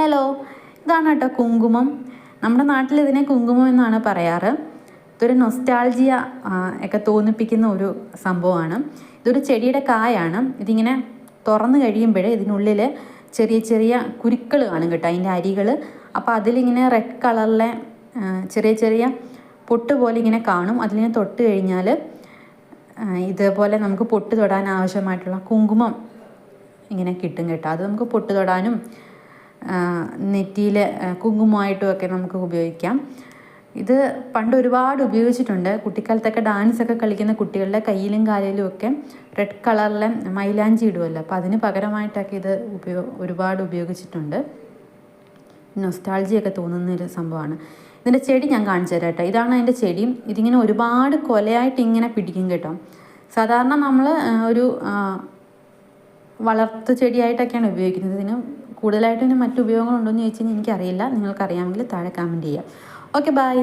Hello ഇതാണ് കേട്ടോ കുങ്കുമം. നമ്മുടെ നാട്ടിൽ ഇതിനെ കുങ്കുമം എന്നാണ് പറയാറ്. ഇതൊരു നൊസ്റ്റാൾജിയ ഒക്കെ തോന്നിപ്പിക്കുന്ന ഒരു സംഭവമാണ്. ഇതൊരു ചെടിയുടെ കായാണ്. ഇതിങ്ങനെ തുറന്നു കഴിയുമ്പോഴേ ഇതിനുള്ളിൽ ചെറിയ ചെറിയ കുരുക്കൾ കാണും കേട്ടോ അതിന്റെ അരികൾ അപ്പോൾ അതിലിങ്ങനെ റെഡ് കളറിലെ ചെറിയ ചെറിയ പൊട്ട് പോലെ ഇങ്ങനെ കാണും. അതിലിങ്ങനെ തൊട്ട് കഴിഞ്ഞാൽ ഇതേപോലെ നമുക്ക് പൊട്ട് തൊടാൻ ആവശ്യമായിട്ടുള്ള കുങ്കുമം ഇങ്ങനെ കിട്ടും കേട്ടോ. അത് നമുക്ക് പൊട്ട് തൊടാനും നെറ്റിയിൽ കുങ്കുമമായിട്ടും ഒക്കെ നമുക്ക് ഉപയോഗിക്കാം. ഇത് പണ്ട് ഒരുപാട് ഉപയോഗിച്ചിട്ടുണ്ട്. കുട്ടിക്കാലത്തൊക്കെ ഡാൻസ് ഒക്കെ കളിക്കുന്ന കുട്ടികളുടെ കയ്യിലും കാലിലും ഒക്കെ റെഡ് കളറിലെ മൈലാഞ്ചി ഇടുമല്ലോ അപ്പോൾ അതിന് പകരമായിട്ടൊക്കെ ഇത് ഉപയോ ഒരുപാട് ഉപയോഗിച്ചിട്ടുണ്ട്. നൊസ്റ്റാൾജിയൊക്കെ തോന്നുന്ന ഒരു സംഭവമാണ്. ഇതിന്റെ ചെടി ഞാൻ കാണിച്ചു തരാം കേട്ടോ. ഇതാണ് അതിന്റെ ചെടി. ഇതിങ്ങനെ ഒരുപാട് കൊലയായിട്ട് ഇങ്ങനെ പിടിക്കും കേട്ടോ. സാധാരണ നമ്മൾ ഒരു വളർത്തു ചെടിയായിട്ടൊക്കെയാണ് ഉപയോഗിക്കുന്നത്. ഇതിന് കൂടുതലായിട്ട് ഇതിന് മറ്റു ഉപയോഗങ്ങളുണ്ടോ എന്ന് ചോദിച്ചു കഴിഞ്ഞാൽ എനിക്കറിയില്ല. നിങ്ങൾക്കറിയാമെങ്കിൽ താഴെ കമന്റ് ചെയ്യാം. Okay bye